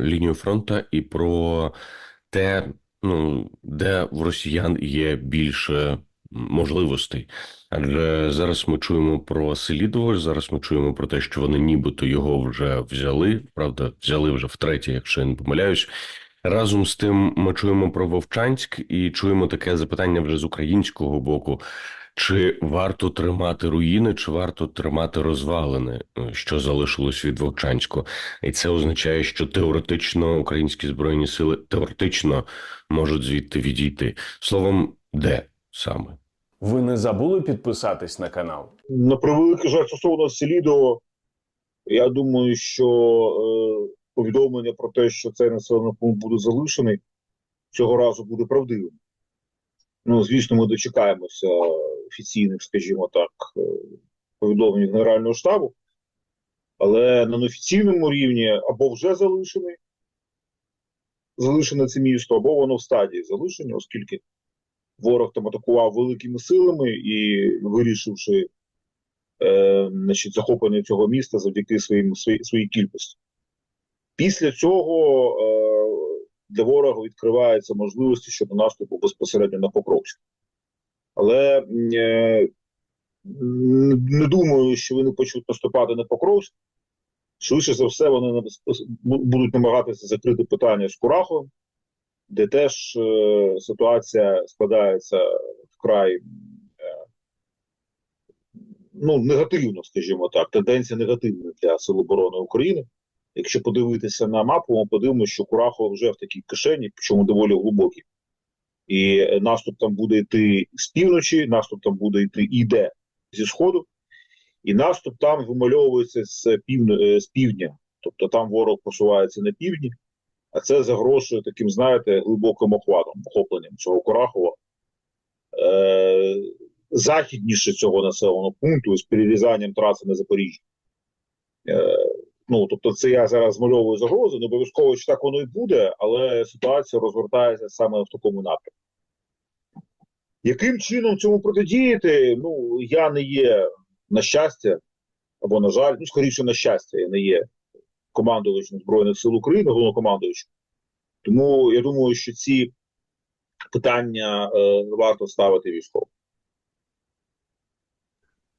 лінію фронту і про те, ну, де в росіян є більше можливостей. Адже зараз ми чуємо про Селідове, зараз ми чуємо про те, що вони нібито його вже взяли. Правда, взяли вже втретє, якщо я не помиляюсь. Разом з тим, ми чуємо про Вовчанськ і чуємо таке запитання вже з українського боку: чи варто тримати руїни, чи варто тримати розвалини, е, що залишилось від Вовчанську? І це означає, що теоретично українські збройні сили теоретично можуть звідти відійти. Словом, де саме? Ви не забули підписатись на канал? На превеликий жаль стосовно Селідо, я думаю, що е, повідомлення про те, що цей населений пункт буде залишений, цього разу буде правдивим. Ну, звісно, ми дочекаємося офіційних, скажімо так, е, повідомлень Генерального штабу, але на неофіційному рівні або вже залишений, залишене це місто, або воно в стадії залишення, оскільки ворог там атакував великими силами і вирішивши е, значить, захоплення цього міста завдяки своїм своїй, своїй кількості. Після цього е, для ворога відкриваються можливості щодо наступу безпосередньо на Покровськ. Але е, не думаю, що вони почнуть наступати на Покровськ. Швидше за все, вони будуть намагатися закрити питання з Кураховим, де теж е, ситуація складається вкрай е, ну, негативно, скажімо так. Тенденція негативна для Сил оборони України. Якщо подивитися на мапу, ми подивимося, що Курахова вже в такій кишені, причому доволі глибокій. І наступ там буде йти з півночі, наступ там буде йти іде зі сходу, і наступ там вимальовується з півдня, з півдня. Тобто там ворог просувається на півдні, а це загрожує таким, знаєте, глибоким охватом, охопленням цього Курахова. Е, Західніше цього населеного пункту з перерізанням траси на Запоріжжя. Е, Ну, тобто, це я зараз змальовую загрозу, не обов'язково що так воно і буде, але ситуація розгортається саме в такому напрямку. Яким чином цьому протидіяти? Ну, я не є на щастя, або, на жаль, ну, скоріше, на щастя, я не є командувачем Збройних сил України, головнокомандувачем. Тому я думаю, що ці питання е, варто ставити військово.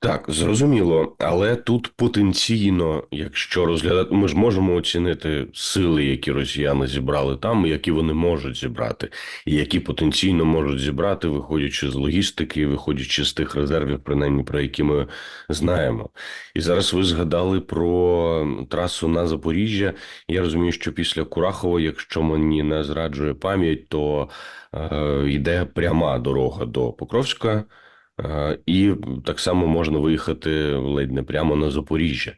Так, зрозуміло, але тут потенційно, якщо розглядати, ми ж можемо оцінити сили, які росіяни зібрали там, які вони можуть зібрати, і які потенційно можуть зібрати, виходячи з логістики, виходячи з тих резервів, принаймні про які ми знаємо. І зараз ви згадали про трасу на Запоріжжя. Я розумію, що після Курахова, якщо мені не зраджує пам'ять, то е, йде пряма дорога до Покровська. І так само можна виїхати ледь не прямо на Запоріжжя.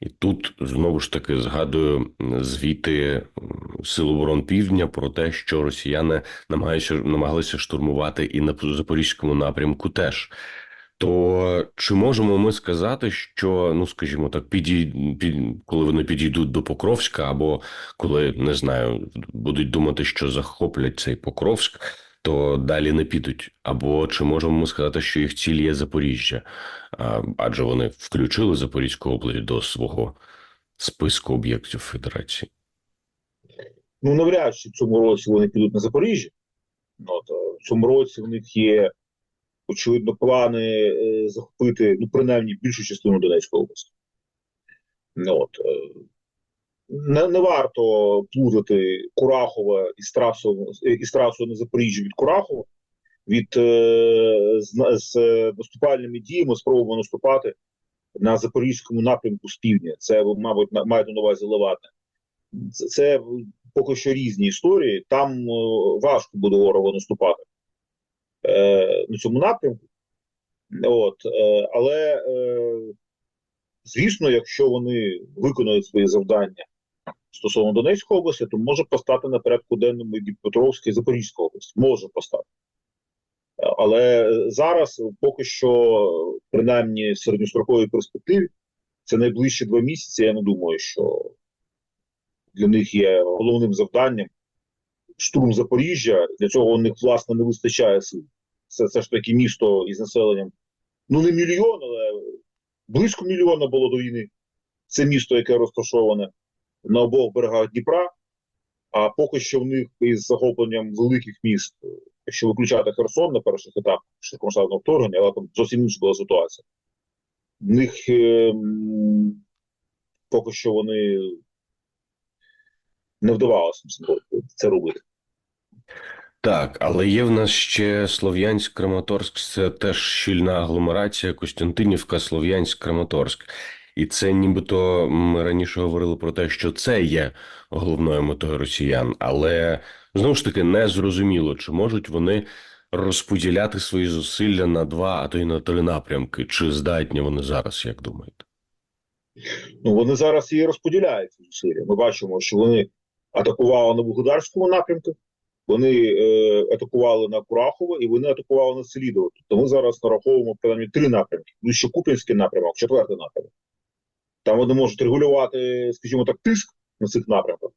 І тут знову ж таки згадую звіти Сил оборон Півдня про те, що росіяни намагаються намагалися штурмувати і на запорізькому напрямку теж. То чи можемо ми сказати, що ну скажімо так, підій, під коли вони підійдуть до Покровська, або коли не знаю, будуть думати, що захоплять цей Покровськ? То далі не підуть. Або чи можемо ми сказати, що їх ціль є Запоріжжя, адже вони включили Запорізьку область до свого списку об'єктів Федерації? Ну, навряд чи в цьому році вони підуть на Запоріжжя. Ну, от, В цьому році в них є, очевидно, плани е, захопити, ну, принаймні, більшу частину Донецької області. Ну, от, е, не, не варто плутати Курахова із трасою із трасою на Запоріжжя від Курахова від е, з, з наступальними діями спробуємо наступати на запорізькому напрямку з півдня. Це мабуть маєте на увазі Леватне. Це, це поки що різні історії. Там е, важко буде ворогу наступати е, на цьому напрямку. От, е, але е, звісно, якщо вони виконують свої завдання стосовно Донецької області, то може постати на порядку денному і Дніпропетровська і Запорізька область. Може постати. Але зараз поки що, принаймні в середньостроковій перспективі, це найближчі два місяці. Я не думаю, що для них є головним завданням штурм Запоріжжя. Для цього у них власне не вистачає сил. Це це ж таки місто із населенням. Ну не мільйон, але близько мільйона було до війни. Це місто, яке розташоване на обох берегах Дніпра. А поки що в них із захопленням великих міст, якщо виключати Херсон на перших етапах широкомасштабного вторгнення, але там зовсім інша була ситуація. В них е, поки що вони не вдавалося це робити. Так, але є в нас ще Слов'янськ, Краматорськ, це теж щільна агломерація, Костянтинівка, Слов'янськ, Краматорськ. І це нібито ми раніше говорили про те, що це є головною метою росіян, але знову ж таки не зрозуміло, чи можуть вони розподіляти свої зусилля на два, а то й на три напрямки, чи здатні вони зараз, як думаєте? Ну, вони зараз і розподіляють зусилля. Ми бачимо, що вони атакували на Вугледарському напрямку, вони е, атакували на Курахово і вони атакували на Селідово. Тобто ми зараз нараховуємо принаймні три напрямки. Ну, ще Куп'янський напрямок, четвертий напрямок. Там вони можуть регулювати, скажімо так, тиск на цих напрямках.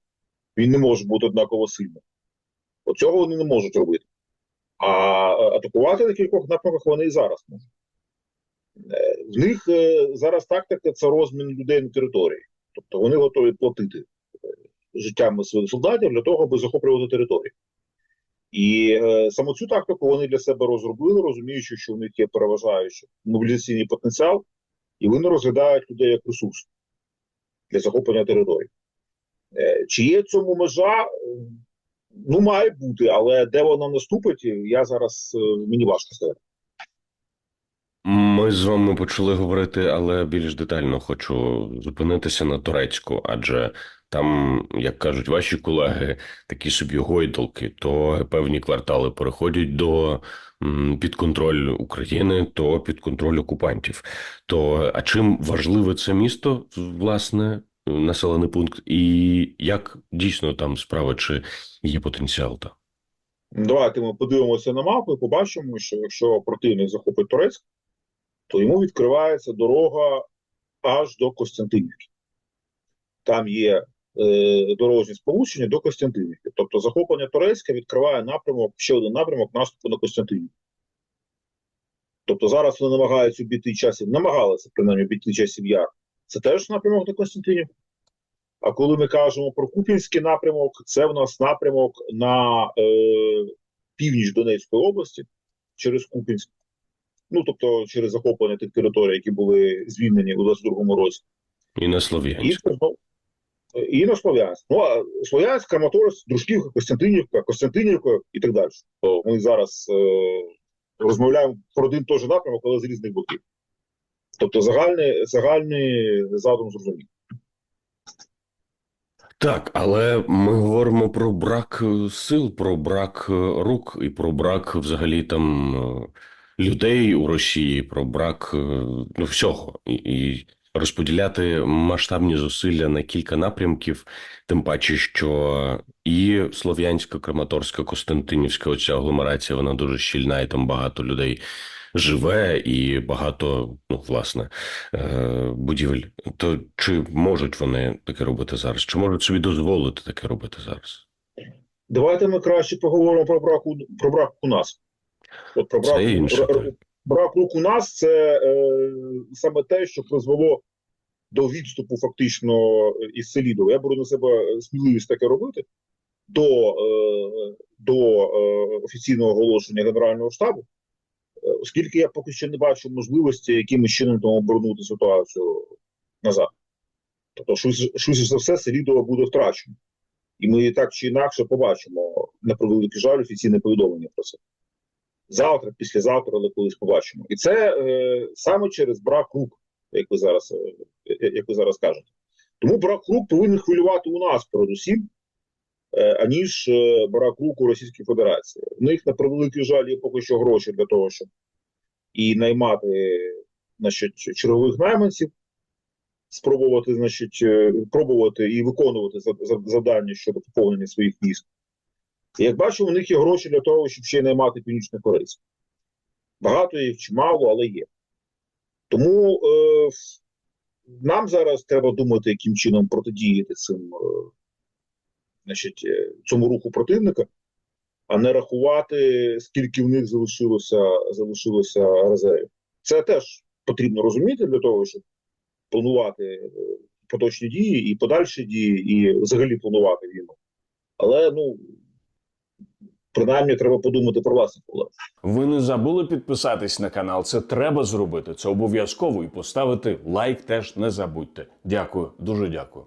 Він не може бути однаково сильним. От цього вони не можуть робити. А е, атакувати на кількох напрямках вони і зараз можуть. Е, В них е, зараз тактика це розмін людей на території. Тобто вони готові платити життями своїх солдатів для того, аби захоплювати територію. І саме цю тактику вони для себе розробили, розуміючи, що в них є переважаючий мобілізаційний потенціал, і вони розглядають людей як ресурс для захоплення території. Е, чи є цьому межа? Е, Ну, має бути, але де вона наступить, я зараз е, мені важко сказати. Ми з вами почали говорити, але більш детально хочу зупинитися на турецьку, адже там, як кажуть ваші колеги, такі собі гойдалки, то певні квартали переходять до під контроль України, то під контроль окупантів. То а чим важливе це місто, власне, населений пункт, і як дійсно там справа, чи є потенціал там? Давайте ми подивимося на мапу і побачимо, що якщо противник захопить Турецьк, то йому відкривається дорога аж до Костянтинівки. Там є е, дорожні сполучення до Костянтинівки. Тобто захоплення Турецька відкриває напрямок, ще один напрямок наступу на Костянтинівку. Тобто зараз вони намагаються обійти часів, намагалися принаймні обійти часів яр. Це теж напрямок на Костянтинівку. А коли ми кажемо про Купінський напрямок, це в нас напрямок на е, північ Донецької області через Купінськ. Ну, тобто через захоплення тих територій, які були звільнені у 22-му році. І на Слов'янськ. і на Слов'янськ. Ну, а Слов'янськ, Краматорськ, Дружківка, Костянтинівка, Костянтинівка і так далі. То ми зараз е, розмовляємо про один той же напрямок, але з різних боків. Тобто загальний, загальний задум зрозумілий. Так, але ми говоримо про брак е, сил, про брак е, рук і про брак взагалі там е, людей у Росії, про брак е, ну, всього. І, розподіляти масштабні зусилля на кілька напрямків, тим паче, що і Слов'янська, Краматорська, Костянтинівська оця агломерація, вона дуже щільна, і там багато людей живе, і багато, ну, власне, е, будівель. То чи можуть вони таке робити зараз? Чи можуть собі дозволити таке робити зараз? Давайте ми краще поговоримо про брак, про брак у нас. От про брак, Це інше. р- р- брак рук у нас це е, саме те, що призвело до відступу фактично із Селідова. Я беру на себе сміливість таке робити до, е, до е, офіційного оголошення Генерального штабу, е, оскільки я поки що не бачу можливості якимось чином там обернути ситуацію назад. Тобто, швидше за все, Селідова буде втрачено. І ми так чи інакше побачимо на превеликий жаль офіційне повідомлення про це. Завтра, післязавтра, але колись побачимо. І це е, саме через брак рук, як ви зараз, е, як ви зараз кажете. Тому брак рук повинен хвилювати у нас передусім, е, аніж е, брак рук у Російській Федерації. В них на превеликий жаль є поки що гроші для того, щоб і наймати значить, чергових найманців, спробувати, значить, е, пробувати і виконувати за- за- завдання щодо поповнення своїх військ. Як бачимо, у них є гроші для того, щоб ще наймати північних корейців. Багато їх чи мало, але є. Тому е, нам зараз треба думати, яким чином протидіяти цим, е, значить, е, цьому руху противника, а не рахувати, скільки в них залишилося, залишилося резервів. Це теж потрібно розуміти для того, щоб планувати е, поточні дії і подальші дії, і взагалі планувати війну. Але ну принаймні треба подумати про власне колег. Ви не забули підписатись на канал. Це треба зробити. Це обов'язково і поставити лайк теж не забудьте. Дякую, дуже дякую.